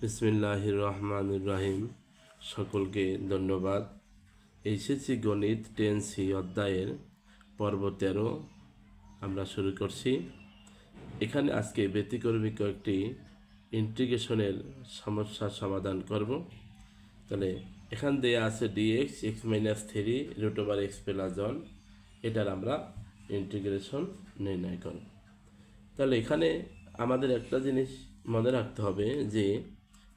বিসমিল্লাহ রহমান রাহিম সকলকে ধন্যবাদ। এইচএসসি গণিত টেন সি অধ্যায়ের পর্ব তেরো। আমরা শুরু করছি। এখানে আজকে ব্যতিক্রমী কয়েকটি ইন্টিগ্রেশনের সমস্যার সমাধান করব। তাহলে এখান দিয়ে আছে d x x minus three root over x plus one এটার আমরা ইন্টিগ্রেশন নির্ণয় করব। তাহলে এখানে আমাদের একটা জিনিস মনে রাখতে হবে যে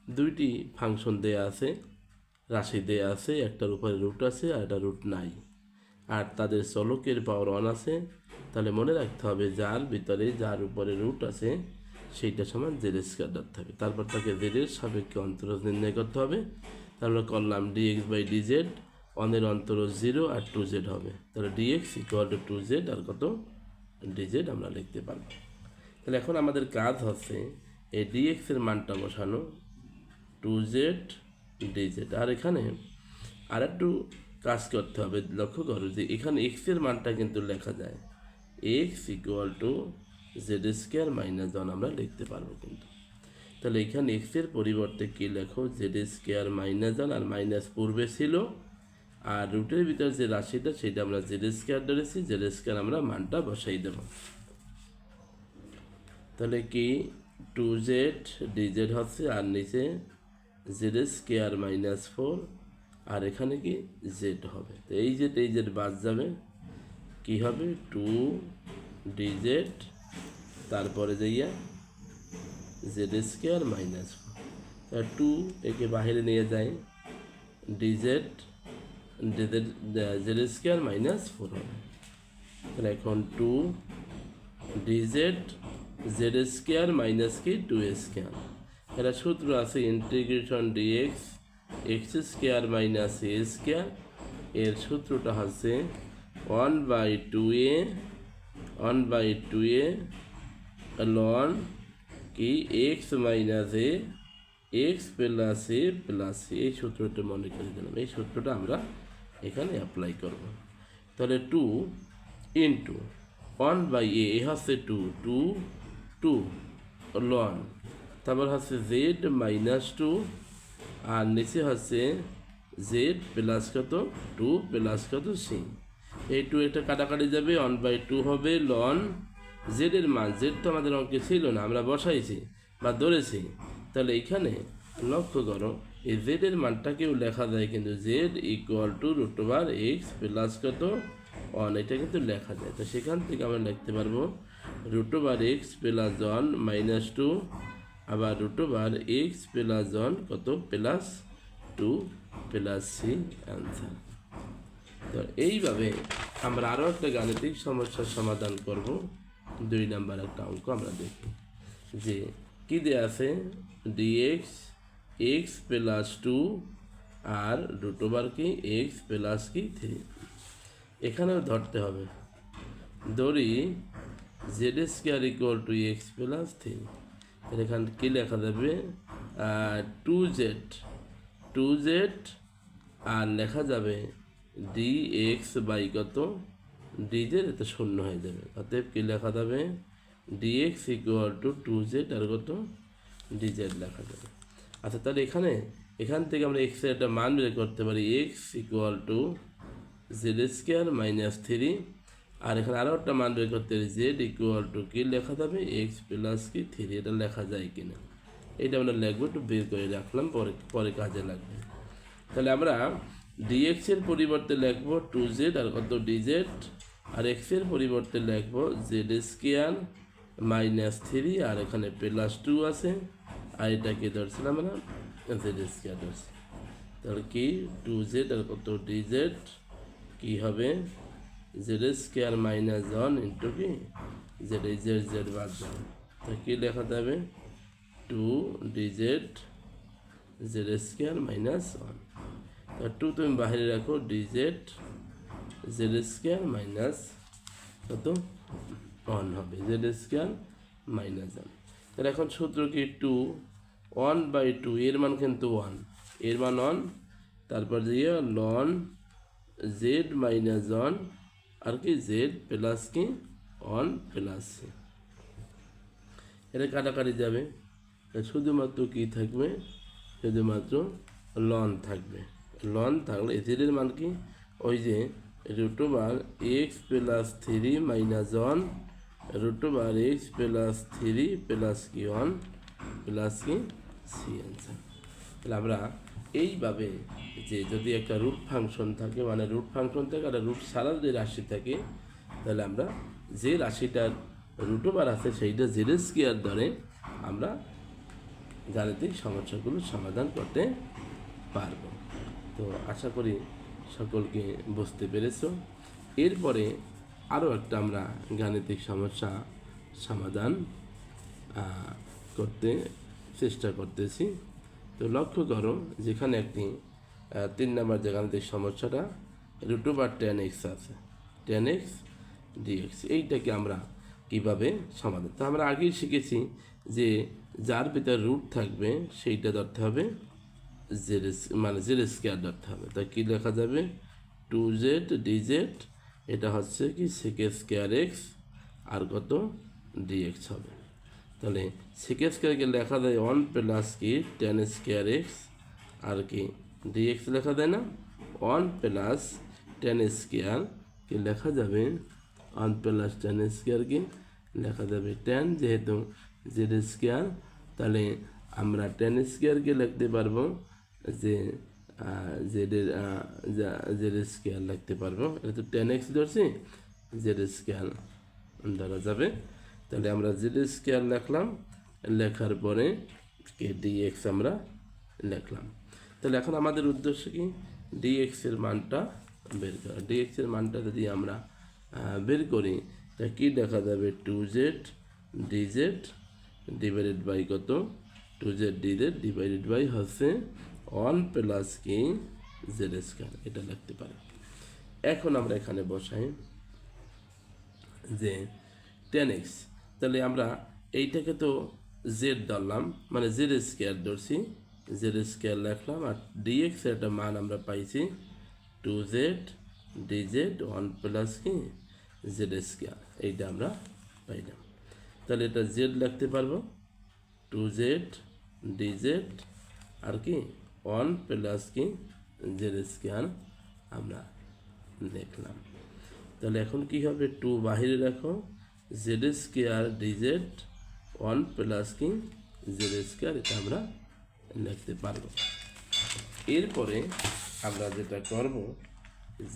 দুইটি ফাংশন দেয়া আছে, রাশি দেয়া আছে, একটার উপরে রুট আছে আর একটা রুট নাই। আর তাদের চলকের পাওয়ার ওয়ান আছে, তাহলে মনে রাখতে হবে যার ভিতরে যার উপরে রুট আছে, সেইটা সমান জেড স্কোয়ার ধরতে হবে তারপর তাকে জেডের সাপেক্ষে অন্তরজ নির্ণয় করতে হবে। তারপর করলাম d x by d z ওয়ানের অন্তরজ জিরো আর টু জেড হবে। তাহলে d x equal to two z আর কত? ডিজেড আমরা লিখতে পারব। তাহলে এখন আমাদের কাজ হচ্ছে, এই ডিএক্স এর মানটা বসানো টু জেড ডিজেড আর এখানে আর একটু কাজ করতে হবে, লক্ষ্য করো যে এখানে এক্সের মানটা কিন্তু লেখা যায়। X equal to z square minus one আমরা লিখতে পারব কিন্তু। তাহলে এখানে এক্সের পরিবর্তে কী লেখো? জেড স্কোয়ার মাইনাস ওয়ান আর মাইনাস পূর্বে ছিল। আর রুটের ভিতরে যে রাশিটা, সেটা আমরা জেড স্কোয়ার ধরেছি জেড স্কোয়ার আমরা মানটা বসাই দেবো। তাহলে কি? টু জেড ডিজেড হচ্ছে, আর নিচে জেড স্কোয়ার মাইনাস ফোর আর এখানে কি জেড হবে। তো এই জেড এই জেড বাদ যাবে। কি হবে? টু ডিজেড তারপরে যাইয়া z square minus four two একে বাহিরে নিয়ে যায় d z z z square minus four হবে। তাহলে এখন two d z z square minus কি? টু স্কোয়ার এটা সূত্র আছে integration d x x square minus a square এর সূত্রটা হচ্ছে one by two a one by two a loan কি x minus a x plus a plus এই সূত্রটা মনে করে দিলাম। এই সূত্রটা আমরা এখানে অ্যাপ্লাই করব। তাহলে two into one by a হচ্ছে টু টু টু লন তারপর হচ্ছে জেড মাইনাস টু আর নিচে হচ্ছে জেড প্লাস কত? টু প্লাস কত? সি এই টু একটা কাটাকাটি যাবে ওয়ান বাই টু হবে লন জেডের মান জেড তো আমাদের অঙ্কে ছিল না, আমরা বসাইছি বা ধরেছি। তাহলে এখানে লক্ষ্য করো, এই জেডের মানটাকেও লেখা যায় কিন্তু z equal to root x plus কত? ওয়ান এটা কিন্তু লেখা যায়। তো সেখান থেকে আমরা লিখতে পারব root x plus one minus two আবার root over x plus one কত? Plus two plus C answer তো এইভাবে আমরা আরও একটা গাণিতিক সমস্যার সমাধান করব। দুই নাম্বার একটা অঙ্ক আমরা দেখি যে কী দেওয়া আছে? D x x plus two আর রুট ওভার কি? এক্স প্লাস কি? থ্রি এখানেও ধরতে হবে। ধরি z square equal to x plus three এখানে কী লেখা যাবে? টু জেড টু জেড আর লেখা যাবে ডি এক্স বাই কত? ডি জেড এতে শূন্য হয়ে যাবে। অতএব কী লেখা যাবে? D x equal to two z আর কত? ডি জেড লেখা যাবে। আচ্ছা তাহলে এখানে, এখান থেকে আমরা এক্সের একটা মান বের করতে পারি। X equal to z square minus three আর এখানে আরও একটা মান বের করতে জেড ইকুয়াল টু কি লেখা যাবে? এক্স প্লাস কি থ্রি এটা লেখা যায় কিনা? এটা আমরা লিখব, একটু বের করে রাখলাম, পরে পরে কাজে লাগবে। তাহলে আমরা ডিএক্স এর পরিবর্তে লিখব টু জেড আর কত ডিজেড আর এক্সের পরিবর্তে লিখব জেড স্কোয়ার মাইনাস থ্রি আর এখানে প্লাস টু আছে। আর এটাকে ধরছিলাম আমরা জেড স্কোয়ার ধরছি। তাহলে কি? টু জেড আর কত ডিজেড কি হবে? Z square minus one into কি জেড এই জেড জেড বাদ যাবে তো কী লেখা যাবে? Two d z z square minus one তো টু তুমি বাইরে রাখো d z z square minus কত? ওয়ান হবে জেড স্কোয়ার মাইনাস ওয়ান তাহলে এখন সূত্র কি? টু ওয়ান বাই টু এর মান কিন্তু ওয়ানের মান ওয়ান তারপর দিয়ে লন জেড মাইনাস ওয়ান আর কি জেড প্লাস কি? ওয়ান প্লাস সি এটা কাটাকাটি যাবে। শুধুমাত্র কি থাকবে? শুধুমাত্র লন থাকবে। লন থাকলে জেডের মান কি? ওই যে root over x plus three minus one root x plus three plus কি? ওয়ান প্লাস কি? সি অ্যান্সার তাহলে আমরা এইভাবে যে যদি একটা রুট ফাংশন থাকে মানে রুট ফাংশন থাকে আর রুট ছাড়া যদি রাশি থাকে, তাহলে আমরা যে রাশিটার রুট আছে, সেইটা জেড স্কোয়ার ধরে আমরা গাণিতিক সমস্যাগুলো সমাধান করতে পারব। তো আশা করি সকলকে বুঝতে পেরেছ। এরপরে আরও একটা আমরা গাণিতিক সমস্যা সমাধান করতে চেষ্টা করতেছি। তো লক্ষ্য করো, যেখানে একটি তিন নম্বর যে সমস্যাটা, রুট ওভার টেন এক্স আছে। টেন এক্স ডিএক্স এইটাকে আমরা কীভাবে সমাধান তো আমরা আগেই শিখেছি যে যার ভিতরে রুট থাকবে, সেইটা ধরতে হবে জেড মানে জেড স্কোয়ার ধরতে হবে। তা কী লেখা যাবে? টু জেড ডিজেড এটা হচ্ছে কি সেকে স্কোয়ার এক্স আর কত? ডিএক্স হবে। তাহলে সেকে স্কোয়ারকে লেখা যায় ওয়ান প্লাস কি? টেন স্কোয়ার এক্স আর কি? ডিএক্স লেখা যায় না? ওয়ান প্লাস টেন স্কোয়ার কি লেখা যাবে ওয়ান প্লাস টেন স্কোয়ার কি লেখা যাবে টেন যেহেতু জেড স্কোয়ার তাহলে আমরা টেন স্কোয়ারকে লিখতে পারব যে জেডের জেড স্কোয়ার লিখতে পারব। এটা তো টেন এক্স ধরছি জেড স্কোয়ার ধরা যাবে। তাহলে আমরা জেড স্কোয়ার লিখলাম, লেখার পরে কে ডিএক্স আমরা লিখলাম। তাহলে এখন আমাদের উদ্দেশ্য কি? ডিএক্স এর মানটা বের করা। ডিএক্স এর মানটা যদি আমরা বের করি, তা কি দেখা যাবে? Two z d z divided by কত? Two z d z divided by হচ্ছে ওয়ান প্লাস কি জেড স্কোয়ার এটা লিখতে পারি। এখন আমরা এখানে বসাই যে টেন এক্স তাহলে আমরা এইটাকে তো জেড ধরলাম মানে জেড স্কোয়ার ধরছি জেড স্কোয়ার লিখলাম আর ডিএক্স একটা মান আমরা পাইছি two z d z one plus কি জেড স্কোয়ার এইটা আমরা পাইলাম। তাহলে এটা জেড লিখতে পারব টু জেড ডিজেড আর কি ওয়ান প্লাস কি জেড স্কোয়ার আমরা লিখলাম। তাহলে এখন কি হবে? টু বাহিরে রাখো। Z square d z one plus কি জেড স্কোয়ার এটা আমরা লিখতে পারব। এরপরে আমরা যেটা করব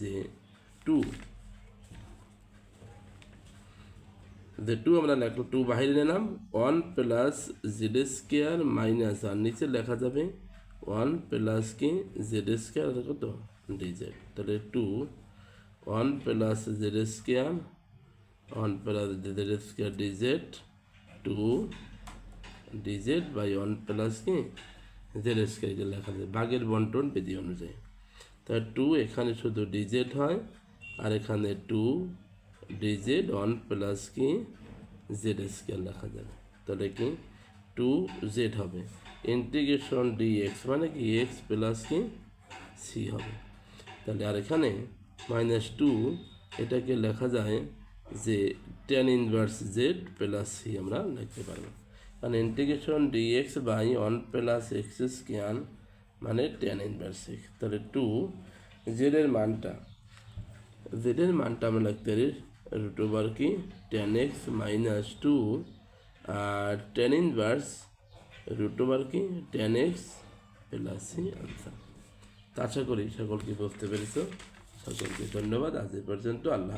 যে টু যে টু আমরা লিখলো টু বাহিরে নিলাম one plus z square minus আর নিচে লেখা যাবে ওয়ান প্লাস কি জেড স্কোয়ার কত? ডিজেড তাহলে two one plus z square one plus z square d z two d z by one plus কি? জেড স্কোয়ার এটা লেখা যায়। বাঘের বন্টন বিধি অনুযায়ী। তাহলে টু এখানে শুধু ডিজেড হয়, আর এখানে two d z one plus কি? জেড স্কোয়ার লেখা যাবে। তাহলে কি? টু জেড হবে। ইন্টিগ্রেশন ডি এক্স মানে কি? এক্স প্লাস কি? সি হবে। তাহলে আর এখানে মাইনাস টু এটাকে লেখা যায় যে tan inverse z plus C আমরা লিখতে পারব। কারণ integration d x by one plus x square মানে টেন ইনভার্স এক্স তাহলে টু জেডের মানটা জেডের মানটা আমরা লিখতে পারি রুট ওভার কি? টেন এক্স মাইনাস টু আর টেন ইনভার্স রুট ওভার কি? Tan x plus C answer. তা আশা করি সকলকে বুঝতে পেরেছ। সকলকে ধন্যবাদ। আজ এ পর্যন্ত আল্লাহ